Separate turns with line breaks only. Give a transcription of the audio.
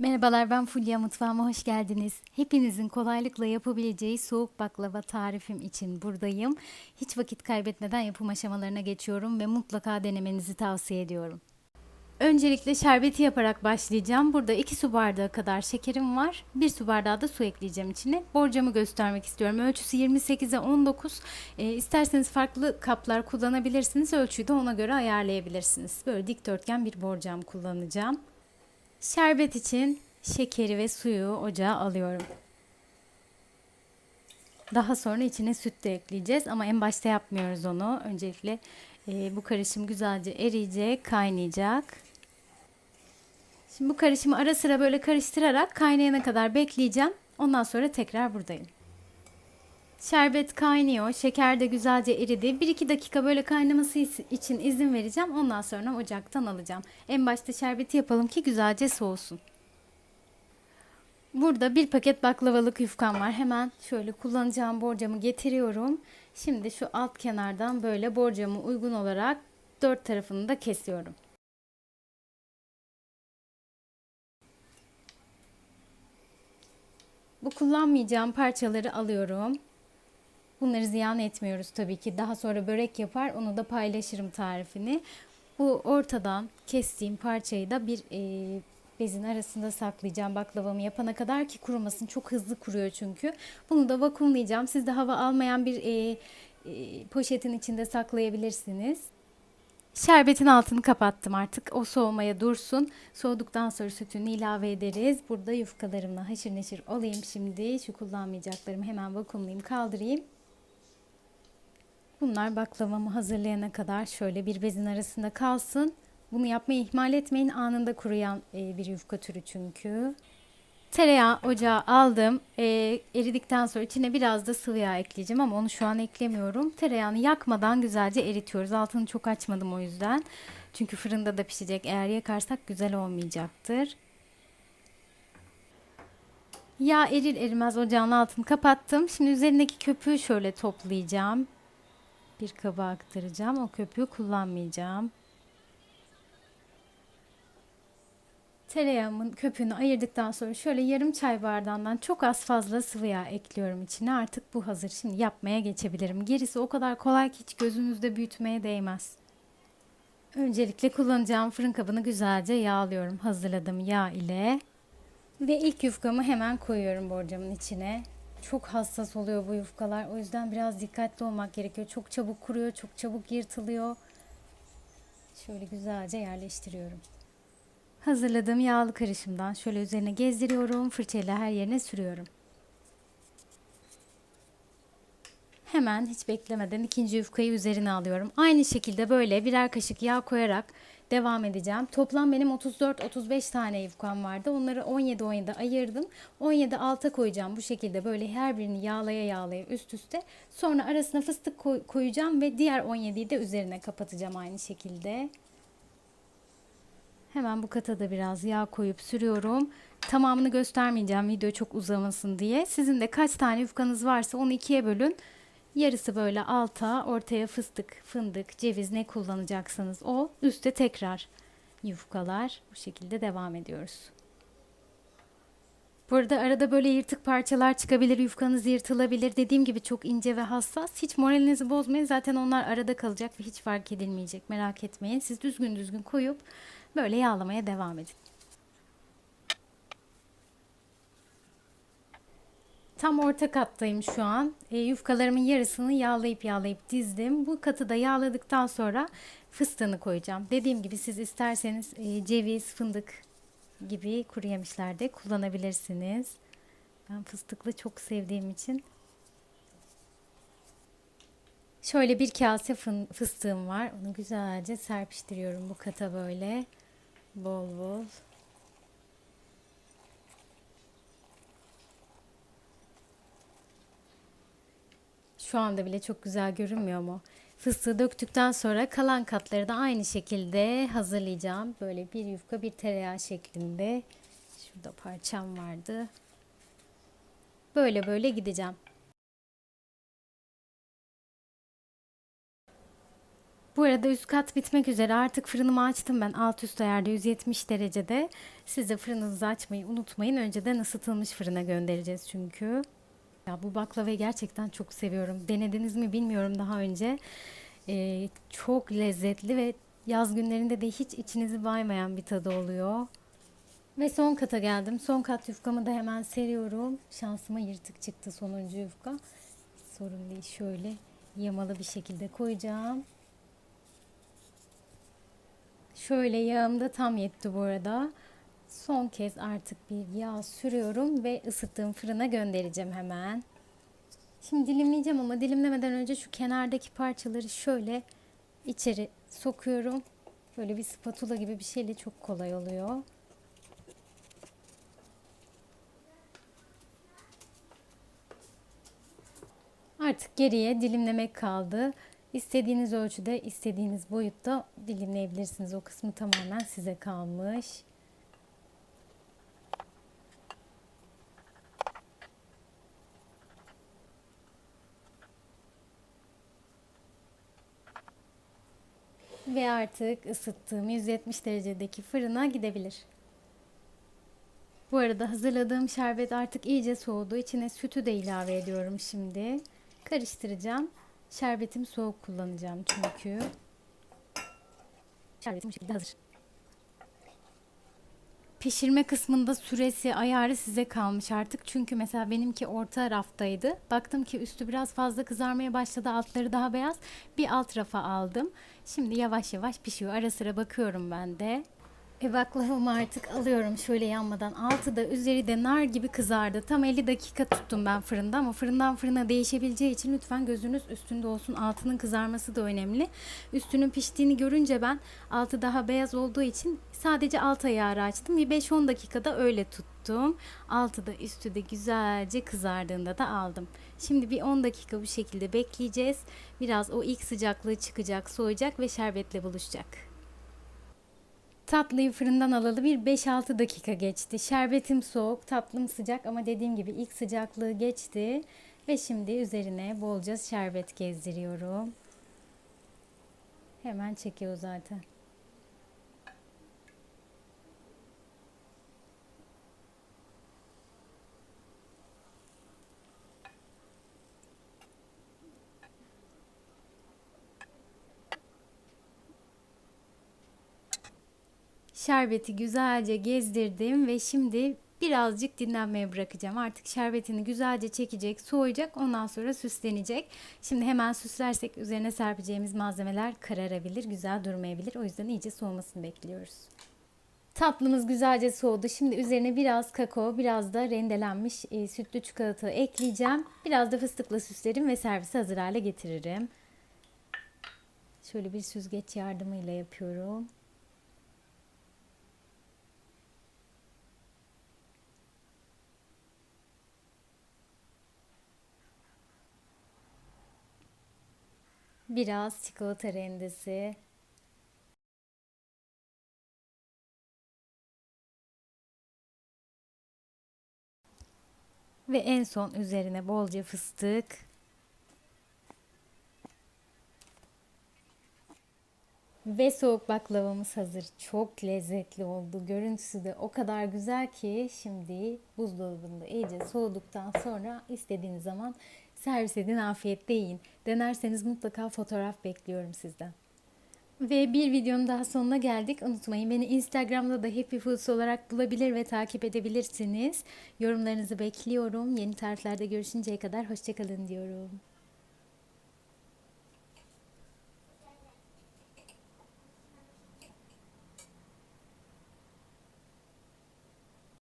Merhabalar ben Fulya mutfağıma hoş geldiniz. Hepinizin kolaylıkla yapabileceği soğuk baklava tarifim için buradayım. Hiç vakit kaybetmeden yapım aşamalarına geçiyorum ve mutlaka denemenizi tavsiye ediyorum. Öncelikle şerbeti yaparak başlayacağım. Burada 2 su bardağı kadar şekerim var. 1 su bardağı da su ekleyeceğim içine. Borcamı göstermek istiyorum. Ölçüsü 28'e 19. E, isterseniz farklı kaplar kullanabilirsiniz. Ölçüyü de ona göre ayarlayabilirsiniz. Böyle dikdörtgen bir borcam kullanacağım. Şerbet için şekeri ve suyu ocağa alıyorum. Daha sonra içine süt de ekleyeceğiz ama en başta yapmıyoruz onu. Öncelikle e, bu karışım güzelce eriyecek, kaynayacak. Şimdi bu karışımı ara sıra böyle karıştırarak kaynayana kadar bekleyeceğim. Ondan sonra tekrar buradayım. Şerbet kaynıyor, şeker de güzelce eridi. 1-2 dakika böyle kaynaması için izin vereceğim. Ondan sonra ocaktan alacağım. En başta şerbeti yapalım ki güzelce soğusun. Burada bir paket baklavalık yufkam var. Hemen şöyle kullanacağım borcamı getiriyorum. Şimdi şu alt kenardan böyle borcamı uygun olarak dört tarafını da kesiyorum. Bu kullanmayacağım parçaları alıyorum. Bunları ziyan etmiyoruz tabii ki. Daha sonra börek yapar, onu da paylaşırım tarifini. Bu ortadan kestiğim parçayı da bir e, bezin arasında saklayacağım baklavamı yapana kadar ki kurumasın. Çok hızlı kuruyor çünkü. Bunu da vakumlayacağım. Siz de hava almayan bir e, e, poşetin içinde saklayabilirsiniz. Şerbetin altını kapattım artık. O soğumaya dursun. Soğuduktan sonra sütünü ilave ederiz. Burada yufkalarımla haşır neşir olayım şimdi. Şu kullanmayacaklarımı hemen vakumlayayım, kaldırayım. Bunlar baklavamı hazırlayana kadar şöyle bir bezin arasında kalsın. Bunu yapmayı ihmal etmeyin. Anında kuruyan e, bir yufka türü çünkü. Tereyağı ocağa aldım. E, eridikten sonra içine biraz da sıvı yağ ekleyeceğim ama onu şu an eklemiyorum. Tereyağını yakmadan güzelce eritiyoruz. Altını çok açmadım o yüzden. Çünkü fırında da pişecek. Eğer yakarsak güzel olmayacaktır. Yağ erir erimez ocağın altını kapattım. Şimdi üzerindeki köpüğü şöyle toplayacağım bir kaba aktaracağım. O köpüğü kullanmayacağım. Tereyağımın köpüğünü ayırdıktan sonra şöyle yarım çay bardağından çok az fazla sıvı yağ ekliyorum içine. Artık bu hazır. Şimdi yapmaya geçebilirim. Gerisi o kadar kolay ki hiç gözünüzde büyütmeye değmez. Öncelikle kullanacağım fırın kabını güzelce yağlıyorum. Hazırladığım yağ ile. Ve ilk yufkamı hemen koyuyorum borcamın içine. Çok hassas oluyor bu yufkalar. O yüzden biraz dikkatli olmak gerekiyor. Çok çabuk kuruyor, çok çabuk yırtılıyor. Şöyle güzelce yerleştiriyorum. Hazırladığım yağlı karışımdan şöyle üzerine gezdiriyorum. Fırçayla her yerine sürüyorum. Hemen hiç beklemeden ikinci yufkayı üzerine alıyorum. Aynı şekilde böyle birer kaşık yağ koyarak devam edeceğim. Toplam benim 34-35 tane yufkam vardı. Onları 17-17 ayırdım. 17 alta koyacağım bu şekilde böyle her birini yağlaya yağlaya üst üste. Sonra arasına fıstık koy koyacağım ve diğer 17'yi de üzerine kapatacağım aynı şekilde. Hemen bu kata da biraz yağ koyup sürüyorum. Tamamını göstermeyeceğim video çok uzamasın diye. Sizin de kaç tane yufkanız varsa onu ikiye bölün. Yarısı böyle alta, ortaya fıstık, fındık, ceviz ne kullanacaksanız o. Üste tekrar yufkalar. Bu şekilde devam ediyoruz. Burada arada böyle yırtık parçalar çıkabilir, yufkanız yırtılabilir. Dediğim gibi çok ince ve hassas. Hiç moralinizi bozmayın. Zaten onlar arada kalacak ve hiç fark edilmeyecek. Merak etmeyin. Siz düzgün düzgün koyup böyle yağlamaya devam edin. Tam orta kattayım şu an. E, yufkalarımın yarısını yağlayıp yağlayıp dizdim. Bu katı da yağladıktan sonra fıstığını koyacağım. Dediğim gibi siz isterseniz e, ceviz, fındık gibi kuru yemişler de kullanabilirsiniz. Ben fıstıklı çok sevdiğim için. Şöyle bir kase fıstığım var. Onu güzelce serpiştiriyorum bu kata böyle. Bol bol. Şu anda bile çok güzel görünmüyor mu? Fıstığı döktükten sonra kalan katları da aynı şekilde hazırlayacağım. Böyle bir yufka bir tereyağı şeklinde. Şurada parçam vardı. Böyle böyle gideceğim. Bu arada üst kat bitmek üzere. Artık fırınımı açtım ben alt üst ayarda 170 derecede. Siz de fırınınızı açmayı unutmayın. Önceden ısıtılmış fırına göndereceğiz çünkü. Ya bu baklavayı gerçekten çok seviyorum. Denediniz mi bilmiyorum daha önce. Ee, çok lezzetli ve yaz günlerinde de hiç içinizi baymayan bir tadı oluyor. Ve son kata geldim. Son kat yufkamı da hemen seriyorum. Şansıma yırtık çıktı sonuncu yufka. Sorun değil. Şöyle yamalı bir şekilde koyacağım. Şöyle yağım da tam yetti bu arada. Son kez artık bir yağ sürüyorum ve ısıttığım fırına göndereceğim hemen. Şimdi dilimleyeceğim ama dilimlemeden önce şu kenardaki parçaları şöyle içeri sokuyorum. Böyle bir spatula gibi bir şeyle çok kolay oluyor. Artık geriye dilimlemek kaldı. İstediğiniz ölçüde, istediğiniz boyutta dilimleyebilirsiniz. O kısmı tamamen size kalmış. Ve artık ısıttığım 170 derecedeki fırına gidebilir. Bu arada hazırladığım şerbet artık iyice soğudu. İçine sütü de ilave ediyorum şimdi. Karıştıracağım. Şerbetim soğuk kullanacağım çünkü. Şerbetim şekilde hazır. Pişirme kısmında süresi, ayarı size kalmış artık. Çünkü mesela benimki orta raftaydı. Baktım ki üstü biraz fazla kızarmaya başladı. Altları daha beyaz. Bir alt rafa aldım. Şimdi yavaş yavaş pişiyor. Ara sıra bakıyorum ben de. E baklavamı artık alıyorum şöyle yanmadan. Altı da üzeri de nar gibi kızardı. Tam 50 dakika tuttum ben fırında ama fırından fırına değişebileceği için lütfen gözünüz üstünde olsun. Altının kızarması da önemli. Üstünün piştiğini görünce ben altı daha beyaz olduğu için sadece alt ayarı açtım. Bir 5-10 dakikada öyle tuttum. Altı da üstü de güzelce kızardığında da aldım. Şimdi bir 10 dakika bu şekilde bekleyeceğiz. Biraz o ilk sıcaklığı çıkacak, soğuyacak ve şerbetle buluşacak. Tatlıyı fırından alalı bir 5-6 dakika geçti. Şerbetim soğuk, tatlım sıcak ama dediğim gibi ilk sıcaklığı geçti. Ve şimdi üzerine bolca şerbet gezdiriyorum. Hemen çekiyor zaten. Şerbeti güzelce gezdirdim ve şimdi birazcık dinlenmeye bırakacağım. Artık şerbetini güzelce çekecek, soğuyacak. Ondan sonra süslenecek. Şimdi hemen süslersek üzerine serpeceğimiz malzemeler kararabilir, güzel durmayabilir. O yüzden iyice soğumasını bekliyoruz. Tatlımız güzelce soğudu. Şimdi üzerine biraz kakao, biraz da rendelenmiş e, sütlü çikolata ekleyeceğim. Biraz da fıstıkla süslerim ve servise hazır hale getiririm. Şöyle bir süzgeç yardımıyla yapıyorum. Biraz çikolata rendesi. Ve en son üzerine bolca fıstık. Ve soğuk baklavamız hazır. Çok lezzetli oldu. Görüntüsü de o kadar güzel ki şimdi buzdolabında iyice soğuduktan sonra istediğiniz zaman servis edin afiyetle yiyin. Denerseniz mutlaka fotoğraf bekliyorum sizden. Ve bir videonun daha sonuna geldik. Unutmayın beni Instagram'da da Happy Foods olarak bulabilir ve takip edebilirsiniz. Yorumlarınızı bekliyorum. Yeni tariflerde görüşünceye kadar hoşçakalın diyorum.